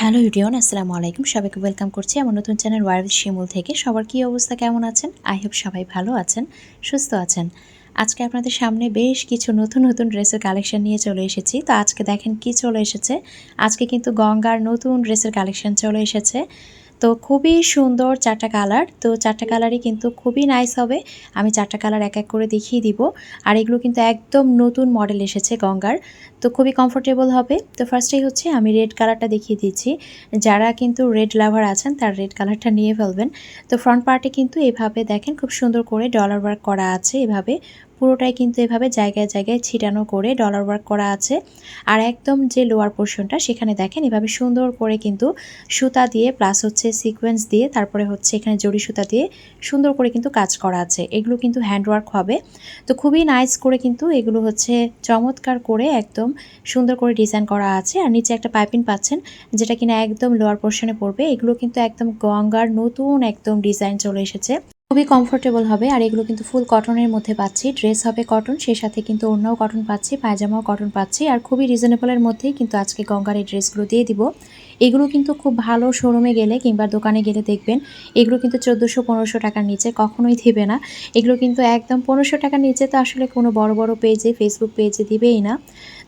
Hello ইউডিয়ন আসসালামু আলাইকুম। সবাইকে ওয়েলকাম করছি আমার নতুন চ্যানেল ওয়ার্ল্ড শিমুল থেকে। সবার কী অবস্থা, কেমন আছেন? আই হোপ সবাই ভালো আছেন, সুস্থ আছেন। আজকে আপনাদের সামনে বেশ কিছু নতুন নতুন ড্রেসের কালেকশন নিয়ে চলে এসেছি। তো আজকে দেখেন কি চলে এসেছে। আজকে কিন্তু গঙ্গার নতুন ড্রেসের কালেকশন চলে এসেছে। তো খুবই সুন্দর চারটা কালার তো চারটা কালারই কিন্তু খুবই নাইস হবে। আমি চারটা কালার এক এক করে দেখিয়ে দিব। আর এগুলো কিন্তু একদম নতুন মডেল এসেছে গঙ্গার, তো খুবই কমফোর্টেবল হবে। তো ফার্স্টেই হচ্ছে আমি রেড কালারটা দেখিয়ে দিচ্ছি। যারা কিন্তু রেড লাভার আছেন, তার রেড কালারটা নিয়ে ফেলবেন। তো ফ্রন্ট পার্টে কিন্তু এভাবে দেখেন, খুব সুন্দর করে ডলার ওয়ার্ক করা আছে এভাবে। পুরোটাই কিন্তু এভাবে জায়গায় জায়গায় ছিটানো করে ডলার ওয়ার্ক করা আছে। আর একদম যে লোয়ার পোর্শনটা সেখানে দেখেন এভাবে সুন্দর করে কিন্তু সুতা দিয়ে প্লাস হচ্ছে সিকোয়েন্স দিয়ে, তারপরে হচ্ছে এখানে জড়ি সুতা দিয়ে সুন্দর করে কিন্তু কাজ করা আছে। এগুলো কিন্তু হ্যান্ডওয়ার্ক হবে। তো খুবই নাইস করে কিন্তু এগুলো হচ্ছে চমৎকার করে একদম সুন্দর করে ডিজাইন করা আছে। আর নিচে একটা পাইপিং পাচ্ছেন, যেটা কিনা একদম লোয়ার পোর্শনে পড়বে। এগুলো কিন্তু একদম গঙ্গার নতুন একদম ডিজাইন চলে এসেছে। খুবই কমফোর্টেবল হবে। আর এগুলো কিন্তু ফুল কটনের মধ্যে পাচ্ছি। ড্রেস হবে কটন সেই সাথে কিন্তু অন্যও কটন পাচ্ছি, পায়জামাও কটন পাচ্ছি। আর খুবই রিজনেবলের মধ্যেই কিন্তু আজকে গঙ্গার এই ড্রেসগুলো দিয়ে দিব। এগুলো কিন্তু খুব ভালো শোরুমে গেলে কিংবা দোকানে গেলে দেখবেন, এগুলো কিন্তু চোদ্দোশো, পনেরোশো টাকার নিচে কখনোই দিবে না। এগুলো কিন্তু একদম পনেরোশো টাকার নিচে তো আসলে কোনো বড় বড় পেজে ফেসবুক পেজে দিবেই না।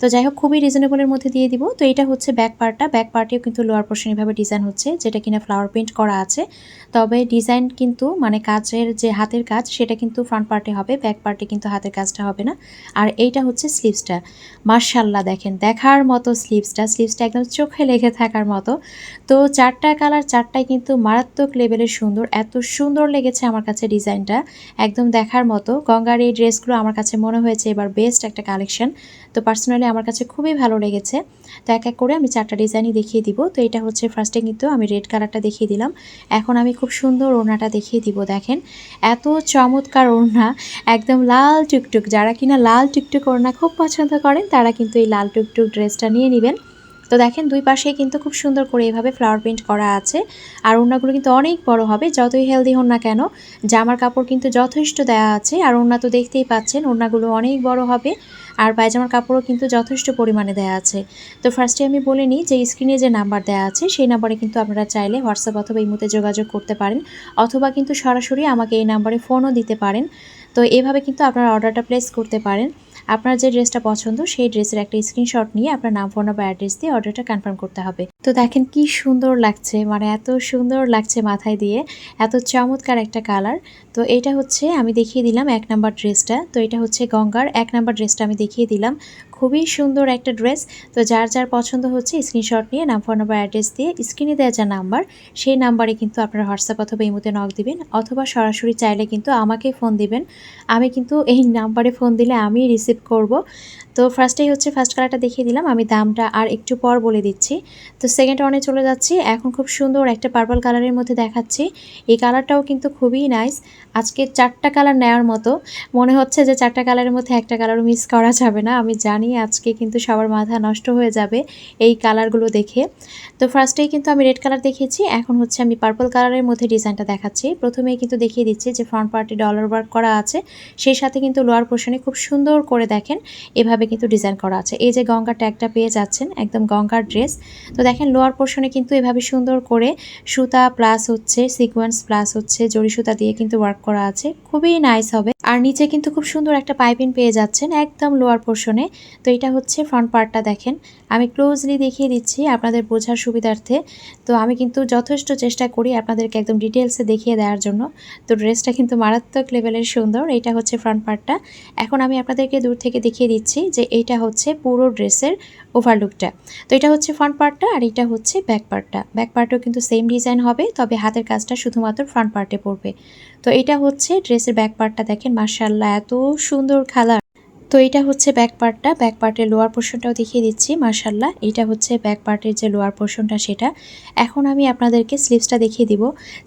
তো যাই হোক, খুবই রিজনেবলের মধ্যে দিয়ে দিব। তো এটা হচ্ছে ব্যাক পার্টটা ব্যাক পার্টেও কিন্তু লোয়ার পোর্শন এভাবে ডিজাইন হচ্ছে, যেটা কিনা ফ্লাওয়ার প্রিন্ট করা আছে। তবে ডিজাইন কিন্তু মানে কাজের যে হাতের কাজ, সেটা কিন্তু ফ্রন্ট পার্টে হবে ব্যাক পার্টে কিন্তু হাতের কাজটা হবে না। আর এইটা হচ্ছে স্লিভসটা মার্শাল্লাহ দেখেন, দেখার মতো স্লিভসটা স্লিভসটা একদম চোখে লেগে থাকার মতো। তো চারটা কালার, চারটাই কিন্তু মারাত্মক লেভেলের সুন্দর। এত সুন্দর লেগেছে আমার কাছে ডিজাইনটা, একদম দেখার মতো। গঙ্গার এই ড্রেসগুলো আমার কাছে মনে হয়েছে এবার বেস্ট একটা কালেকশন। তো পার্সোনালি আমার কাছে খুবই ভালো লেগেছে। তো এক এক করে আমি চারটা ডিজাইনই দেখিয়ে দিব। তো এটা হচ্ছে ফার্স্টে কিন্তু আমি রেড কালারটা দেখিয়ে দিলাম। এখন আমি খুব সুন্দর ওড়নাটা দেখিয়ে দিব, দেখেন। এত চমৎকার ওড়না, একদম লাল টুকটুক। যারা কিনা লাল টুকটুক ওড়না খুব পছন্দ করেন, তারা কিন্তু এই লাল টুকটুক ড্রেসটা নিয়ে নেবেন। তো দেখেন দুই পাশে কিন্তু খুব সুন্দর করে এভাবে ফ্লাওয়ার প্রিন্ট করা আছে। আর ওড়নাগুলো কিন্তু অনেক বড় হবে, যতই হেলদি হন না কেন। জামার কাপড় কিন্তু যথেষ্ট দেওয়া আছে, আর ওড়না তো দেখতেই পাচ্ছেন, ওড়নাগুলো অনেক বড় হবে, আর পায়জামার কাপড়ও কিন্তু যথেষ্ট পরিমাণে দেওয়া আছে। তো ফার্স্টে আমি বলে নিই যে স্ক্রিনে যে নাম্বার দেওয়া আছে, সেই নাম্বারে কিন্তু আপনারা চাইলে হোয়াটসঅ্যাপ অথবা ইমোতে যোগাযোগ করতে পারেন, অথবা কিন্তু সরাসরি আমাকে এই নাম্বারে ফোনও দিতে পারেন। তো এভাবে কিন্তু আপনারা অর্ডারটা প্লেস করতে পারেন। আপনার যে ড্রেসটা পছন্দ, সেই ড্রেসের একটা স্ক্রিনশট নিয়ে আপনার নাম ফোন বা অ্যাড্রেস দিয়ে অর্ডারটা কনফার্ম করতে হবে। তো দেখেন কি সুন্দর লাগছে মানে এত সুন্দর লাগছে মাথায় দিয়ে, এত চমৎকার একটা কালার তো এটা হচ্ছে, আমি দেখিয়ে দিলাম এক নাম্বার ড্রেসটা তো এটা হচ্ছে গঙ্গার, এক নাম্বার ড্রেসটা আমি দেখিয়ে দিলাম। খুবই সুন্দর একটা ড্রেস। তো যার যার পছন্দ হচ্ছে স্ক্রিনশট নিয়ে নাম ফোন নাম্বার অ্যাড্রেস দিয়ে স্ক্রিনে দেওয়া যা নাম্বার, সেই নাম্বারে কিন্তু আপনারা হোয়াটসঅ্যাপ অথবা ইমোতে নক দিবেন অথবা সরাসরি চাইলে কিন্তু আমাকে ফোন দিবেন। আমি কিন্তু এই নাম্বারে ফোন দিলে আমি রিসিভ করব। তো ফার্স্টেই হচ্ছে ফার্স্ট কালারটা দেখিয়ে দিলাম, আমি দামটা আর একটু পর বলে দিচ্ছি। তো সেকেন্ড ওয়ানে চলে যাচ্ছি, এখন খুব সুন্দর একটা পার্পল কালারের মধ্যে দেখাচ্ছি। এই কালারটাও কিন্তু খুবই নাইস আজকে চারটা কালার নেওয়ার মতো। মনে হচ্ছে যে চারটা কালারের মধ্যে একটা কালারও মিস করা যাবে না, আমি জানি আজকে কিন্তু সবার মাথা নষ্ট হয়ে যাবে এই কালারগুলো দেখে। তো ফার্স্টেই কিন্তু আমি রেড কালার দেখিয়েছি, এখন হচ্ছে আমি পার্পল কালারের মধ্যে ডিজাইনটা দেখাচ্ছি। প্রথমেই কিন্তু দেখিয়ে দিচ্ছি যে ফ্রন্ট পার্টে ডলার ওয়ার্ক করা আছে, সেই সাথে কিন্তু লোয়ার পোর্শনে খুব সুন্দর করে দেখেন, এভাবে কিন্তু ডিজাইন করা আছে। এই যে গঙ্গার ট্যাগটা পেয়ে যাচ্ছেন, একদম গঙ্গার ড্রেস তো দেখেন লোয়ার পোর্শনে কিন্তু এভাবে সুন্দর করে সুতা প্লাস হচ্ছে সিকোয়েন্স প্লাস হচ্ছে জড়ি সুতা দিয়ে কিন্তু ওয়ার্ক করা আছে। খুবই নাইস হবে। আর নিচে কিন্তু খুব সুন্দর একটা পাইপিং পেয়ে যাচ্ছেন একদম লোয়ার পোর্শনে। তো এটা হচ্ছে ফ্রন্ট পার্টটা দেখেন। আমি ক্লোজলি দেখিয়ে দিচ্ছি আপনাদের বোঝার সুবিধার্থে। তো আমি কিন্তু যথেষ্ট চেষ্টা করি আপনাদেরকে একদম ডিটেলসে দেখিয়ে দেওয়ার জন্য। তো ড্রেসটা কিন্তু মারাত্মক লেভেলের সুন্দর, এটা হচ্ছে ফ্রন্ট পার্টটা। এখন আমি আপনাদেরকে দূর থেকে দেখিয়ে দিচ্ছি যে এইটা হচ্ছে পুরো ড্রেসের ওভারলুকটা তো এটা হচ্ছে ফ্রন্ট পার্টটা আর এটা হচ্ছে ব্যাক পার্টটা ব্যাক পার্টও কিন্তু সেম ডিজাইন হবে, তবে হাতের কাজটা শুধুমাত্র ফ্রন্ট পার্টে পড়বে। তো এটা হচ্ছে ড্রেসের ব্যাক পার্টটা দেখেন মার্শাল্লাহ এত সুন্দর কালার তো এটা হচ্ছে ব্যাক পার্টটা ব্যাক পার্টের লোয়ার পোর্শনটাও দেখিয়ে দিচ্ছি মার্শাল্লাহ এটা হচ্ছে ব্যাক পার্টের যে লোয়ার পোর্শনটা সেটা। এখন আমি আপনাদেরকে স্লিভসটা দেখিয়ে দিব।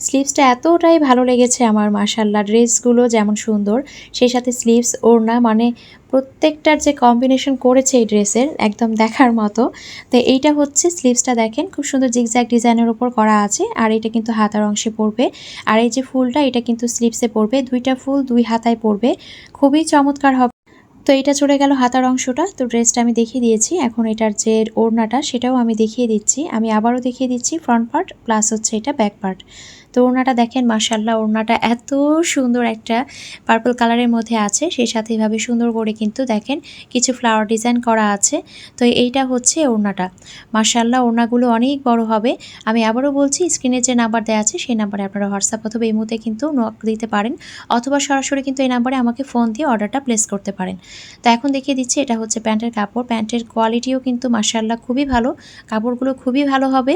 স্লিভসটা এতটাই ভালো লেগেছে আমার মার্শাল্লাহ ড্রেসগুলো যেমন সুন্দর, সেই সাথে স্লিভস ওড়না মানে প্রত্যেকটার যে কম্বিনেশন করেছে এই ড্রেসের, একদম দেখার মতো। তো এইটা হচ্ছে স্লিভসটা দেখেন, খুব সুন্দর জিগজ্যাগ ডিজাইনের উপর করা আছে, আর এটা কিন্তু হাতার অংশে পড়বে। আর এই যে ফুলটা, এটা কিন্তু স্লিভসে পড়বে। দুইটা ফুল দুই হাতায় পড়বে। খুবই চমৎকার হবে। তো এটা চলে গেল হাতার অংশটা, তো ড্রেসটা আমি দেখিয়ে দিয়েছি। এখন এটার যে ওড়নাটা, সেটাও আমি দেখিয়ে দিচ্ছি। আমি আবারও দেখিয়ে দিচ্ছি ফ্রন্ট পার্ট প্লাস হচ্ছে এটা ব্যাক পার্ট তো ওড়নাটা দেখেন মার্শাল্লাহ ওড়নাটা এত সুন্দর একটা পার্পল কালারের মধ্যে আছে। সেই সাথে এভাবে সুন্দর করে কিন্তু দেখেন কিছু ফ্লাওয়ার ডিজাইন করা আছে। তো এইটা হচ্ছে ওড়নাটা। মার্শাল্লাহ ওড়নাগুলো অনেক বড় হবে। আমি আবারও বলছি স্ক্রিনে যে নাম্বার দেওয়া আছে, সেই নাম্বারে আপনারা হোয়াটসঅ্যাপ অথবা এই মুহূর্তে কিন্তু নক দিতে পারেন। অথবা সরাসরি কিন্তু এই নাম্বারে আমাকে ফোন দিয়ে অর্ডারটা প্লেস করতে পারেন। তো এখন দেখিয়ে দিচ্ছি, এটা হচ্ছে প্যান্টের কাপড়। প্যান্টের কোয়ালিটিও কিন্তু মার্শাল্লাহ খুবই ভালো। কাপড়গুলো খুবই ভালো হবে।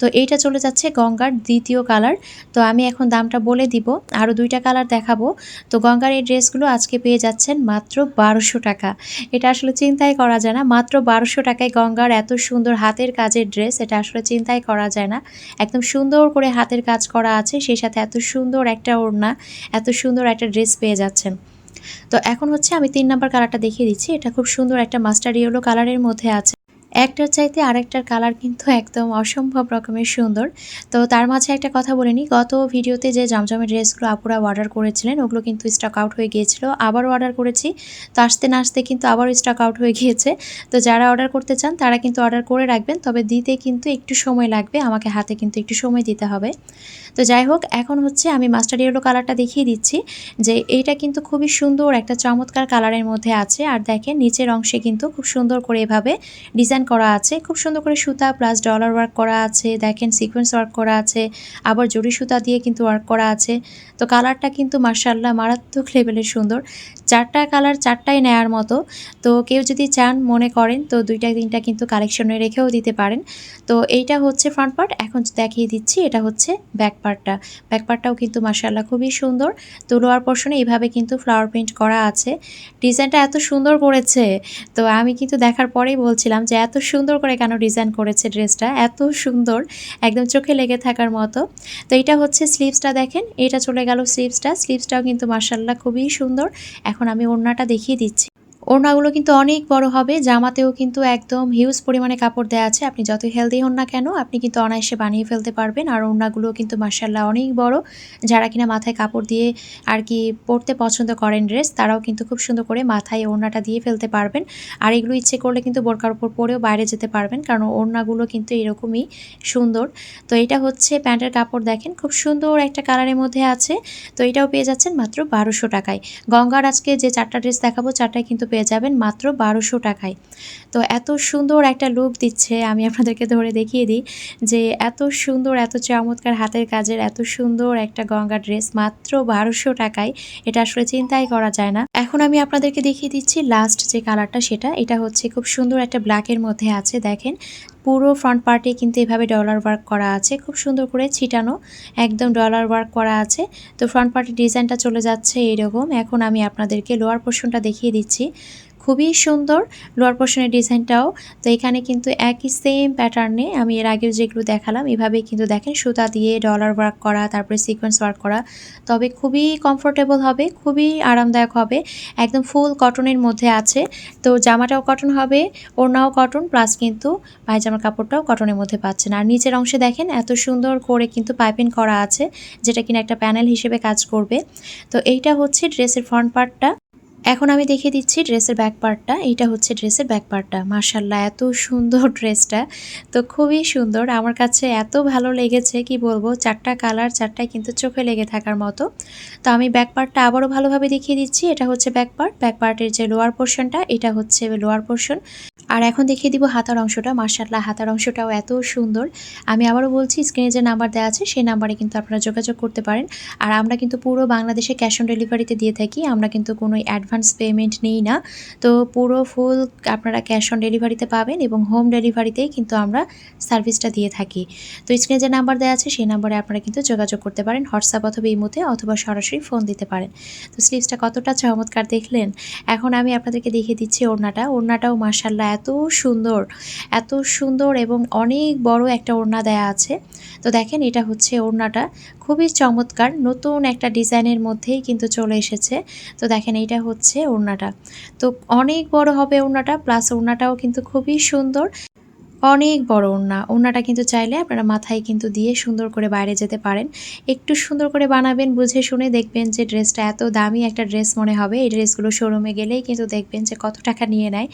তো এইটা চলে যাচ্ছে গঙ্গার দ্বিতীয় কালার তো আমি এখন দামটা বলে দিব। আরও দুইটা কালার দেখাবো। তো গঙ্গার এই ড্রেসগুলো আজকে পেয়ে যাচ্ছেন মাত্র বারোশো টাকা। এটা আসলে চিন্তাই করা যায় না। মাত্র বারোশো টাকায় গঙ্গার এত সুন্দর হাতের কাজের ড্রেস, এটা আসলে চিন্তাই করা যায় না। একদম সুন্দর করে হাতের কাজ করা আছে, সেই সাথে এত সুন্দর একটা ওড়না, এত সুন্দর একটা ড্রেস পেয়ে যাচ্ছেন। তো এখন হচ্ছে আমি তিন নাম্বার কালারটা দেখিয়ে দিচ্ছি। এটা খুব সুন্দর একটা মাস্টার ইয়েলো কালারের মধ্যে আছে। একটার চাইতে আরেকটার কালার কিন্তু একদম অসম্ভব রকমের সুন্দর। তো তার মাঝে একটা কথা বলে নিই, গত ভিডিওতে যে জমজমের ড্রেসগুলো আপুরা অর্ডার করেছিলেন, ওগুলো কিন্তু স্টক আউট হয়ে গিয়েছিল। আবারও অর্ডার করেছি, তো আসতে না আসতে কিন্তু আবারও স্টক আউট হয়ে গিয়েছে। তো যারা অর্ডার করতে চান, তারা কিন্তু অর্ডার করে রাখবেন, তবে দিতে কিন্তু একটু সময় লাগবে, আমাকে হাতে কিন্তু একটু সময় দিতে হবে। তো যাই হোক, এখন হচ্ছে আমি মাস্টার ইয়েলো কালারটা দেখিয়ে দিচ্ছি, যে এইটা কিন্তু খুবই সুন্দর একটা চমৎকার কালারের মধ্যে আছে। আর দেখেন, নিচের অংশে কিন্তু খুব সুন্দর করে এভাবে ডিজাইন করা আছে, খুব সুন্দর করে সুতা প্লাস ডলার ওয়ার্ক করা আছে, দেখেন সিকোয়েন্স ওয়ার্ক করা আছে, আবার জড়ি সুতা দিয়ে কিন্তু ওয়ার্ক করা আছে। তো কালারটা কিন্তু মার্শাল্লাহ মারাত্মক লেভেলের সুন্দর। চারটা কালার চারটাই নেয়ার মতো। তো কেউ যদি চান মনে করেন, তো দুইটা তিনটা কিন্তু কালেকশনে রেখেও দিতে পারেন। তো এইটা হচ্ছে ফ্রন্ট পার্ট এখন দেখিয়ে দিচ্ছি, এটা হচ্ছে ব্যাক পার্টটা ব্যাক পার্টটাও কিন্তু মার্শাল্লাহ খুবই সুন্দর। তো লোয়ার পোর্শনে এইভাবে কিন্তু ফ্লাওয়ার প্রিন্ট করা আছে। ডিজাইনটা এত সুন্দর করেছে, তো আমি কিন্তু দেখার পরেই বলছিলাম যে সুন্দর করে কেন ডিজাইন করেছে ড্রেসটা? এত সুন্দর, একদম চোখে লেগে থাকার মতো। তো এটা হচ্ছে স্লিভসটা দেখেন, এটা চলে গেল স্লিভসটা স্লিভসটাও কিন্তু মার্শাল্লাহ খুবই সুন্দর। এখন আমি ওড়নাটা দেখিয়ে দিচ্ছি। ওড়নাগুলো কিন্তু অনেক বড় হবে, জামাতেও কিন্তু একদম হিউজ পরিমাণে কাপড় দেওয়া আছে। আপনি যত হেলদি হন না কেন, আপনি কিন্তু অনায়াসে বানিয়ে ফেলতে পারবেন। আর ওড়নাগুলো কিন্তু মার্শাল্লাহ অনেক বড়। যারা কিনা মাথায় কাপড় দিয়ে আর কি পরতে পছন্দ করেন ড্রেস তারাও কিন্তু খুব সুন্দর করে মাথায় ওড়নাটা দিয়ে ফেলতে পারবেন। আর এগুলো ইচ্ছে করলে কিন্তু বোরকার উপর পরেও বাইরে যেতে পারবেন, কারণ ওড়নাগুলো কিন্তু এরকমই সুন্দর। তো এটা হচ্ছে প্যান্টের কাপড় দেখেন, খুব সুন্দর একটা কালারের মধ্যে আছে। তো এটাও পেয়ে যাচ্ছেন মাত্র বারোশো টাকায়। গঙ্গার আজকে যে চারটা ড্রেস দেখাবো, চারটায় কিন্তু পেয়ে যাবেন মাত্র বারোশো টাকায়। তো এত সুন্দর একটা লুক দিচ্ছে, আমি আপনাদেরকে ধরে দেখিয়ে দিই যে এত সুন্দর, এত চমৎকার হাতের কাজের, এত সুন্দর একটা গঙ্গা ড্রেস মাত্র বারোশো টাকায়। এটা আসলে চিন্তাই করা যায় না। এখন আমি আপনাদেরকে দেখিয়ে দিচ্ছি লাস্ট যে কালারটা সেটা, এটা হচ্ছে খুব সুন্দর একটা ব্ল্যাকের মধ্যে আছে, দেখেন। পুরো ফ্রন্ট পার্টে কিন্তু এভাবে ডলার ওয়ার্ক করা আছে। খুব সুন্দর করে ছিটানো, একদম ডলার ওয়ার্ক করা আছে। তো ফ্রন্ট পার্টের ডিজাইনটা চলে যাচ্ছে এরকম। এখন আমি আপনাদেরকে লোয়ার পোর্শনটা দেখিয়ে দিচ্ছি। খুবই সুন্দর লোয়ার পোর্শনের ডিজাইনটাও। তো এখানে কিন্তু একই সেম প্যাটার্নে আমি এর আগেও যেগুলো দেখালাম, এভাবেই কিন্তু দেখেন সুতা দিয়ে ডলার ওয়ার্ক করা, তারপরে সিকোয়েন্স ওয়ার্ক করা। তবে খুবই কমফোর্টেবল হবে, খুবই আরামদায়ক হবে, একদম ফুল কটনের মধ্যে আছে। তো জামাটাও কটন হবে, ওড়নাও কটন প্লাস কিন্তু পায়জামার কাপড়টাও কটনের মধ্যে পাচ্ছেন। আর নিচের অংশে দেখেন এত সুন্দর করে কিন্তু পাইপিং করা আছে, যেটা কিনা একটা প্যানেল হিসেবে কাজ করবে। তো এইটা হচ্ছে ড্রেসের ফ্রন্ট পার্টটা এখন আমি দেখিয়ে দিচ্ছি ড্রেসের ব্যাক পার্টটা এইটা হচ্ছে ড্রেসের ব্যাক পার্টটা মার্শাল্লাহ এত সুন্দর ড্রেসটা। তো খুবই সুন্দর। আমার কাছে এত ভালো লেগেছে, কি বলব? চারটা কালার চারটায় কিন্তু চোখে লেগে থাকার মতো। তো আমি ব্যাক পার্টটা আবারও ভালোভাবে দেখিয়ে দিচ্ছি। এটা হচ্ছে ব্যাক পার্ট ব্যাক পার্টের যে লোয়ার পোর্শনটা এটা হচ্ছে লোয়ার পোর্শন আর এখন দেখিয়ে দিব হাতার অংশটা। মার্শাল্লাহ হাতার অংশটাও এত সুন্দর। আমি আবারও বলছি স্ক্রিনে যে নাম্বার দেওয়া আছে, সেই নাম্বারে কিন্তু আপনারা যোগাযোগ করতে পারেন। আর আমরা কিন্তু পুরো বাংলাদেশে ক্যাশ অন ডেলিভারিতে দিয়ে থাকি। আমরা কিন্তু কোনো অ্যাডভান্স পেমেন্ট নিই না। তো পুরো ফুল আপনারা ক্যাশ অন ডেলিভারিতে পাবেন এবং হোম ডেলিভারিতেই কিন্তু আমরা সার্ভিসটা দিয়ে থাকি। তো স্ক্রিনে যে নাম্বার দেওয়া আছে, সেই নাম্বারে আপনারা কিন্তু যোগাযোগ করতে পারেন হোয়াটসঅ্যাপ অথবা ইমোতে অথবা সরাসরি ফোন দিতে পারেন। তো স্লিভসটা কতটা চমৎকার দেখলেন। এখন আমি আপনাদেরকে দেখিয়ে দিচ্ছি ওড়নাটা। ওড়নাটাও মার্শাল্লাহ এত সুন্দর এত সুন্দর এবং অনেক বড় একটা ওড়না দেয়া আছে। তো দেখেন এটা হচ্ছে ওড়নাটা। খুবই চমৎকার, নতুন একটা ডিজাইনের মধ্যেই কিন্তু চলে এসেছে। তো দেখেন এইটা হচ্ছে ওড়নাটা। তো অনেক বড় হবে ওড়নাটা প্লাস ওড়নাটাও কিন্তু খুবই সুন্দর। অনেক বড় ওড়না। ওড়নাটা কিন্তু চাইলে আপনারা মাথায় কিন্তু দিয়ে সুন্দর করে বাইরে যেতে পারেন। একটু সুন্দর করে বানাবেন, বুঝে শুনে দেখবেন যে ড্রেসটা এত দামি একটা ড্রেস মনে হবে। এই ড্রেসগুলো শোরুমে গেলেই কিন্তু দেখবেন যে কত টাকা নিয়ে নেয়।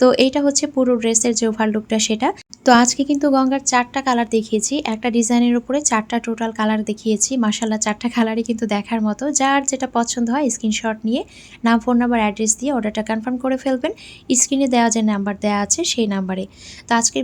তো এইটা হচ্ছে পুরো ড্রেসের যে ওভারলুকটা সেটা। তো আজকে কিন্তু গঙ্গার চারটা কালার দেখিয়েছি। একটা ডিজাইনের উপরে চারটা টোটাল কালার দেখিয়েছি। মাসাল্লাহ চারটা কালারই কিন্তু দেখার মতো। যার যেটা পছন্দ হয় স্ক্রিনশট নিয়ে নাম ফোন নাম্বার অ্যাড্রেস দিয়ে অর্ডারটা কনফার্ম করে ফেলবেন। স্ক্রিনে দেওয়া যে নাম্বার দেওয়া আছে, সেই নাম্বারে তো আজকের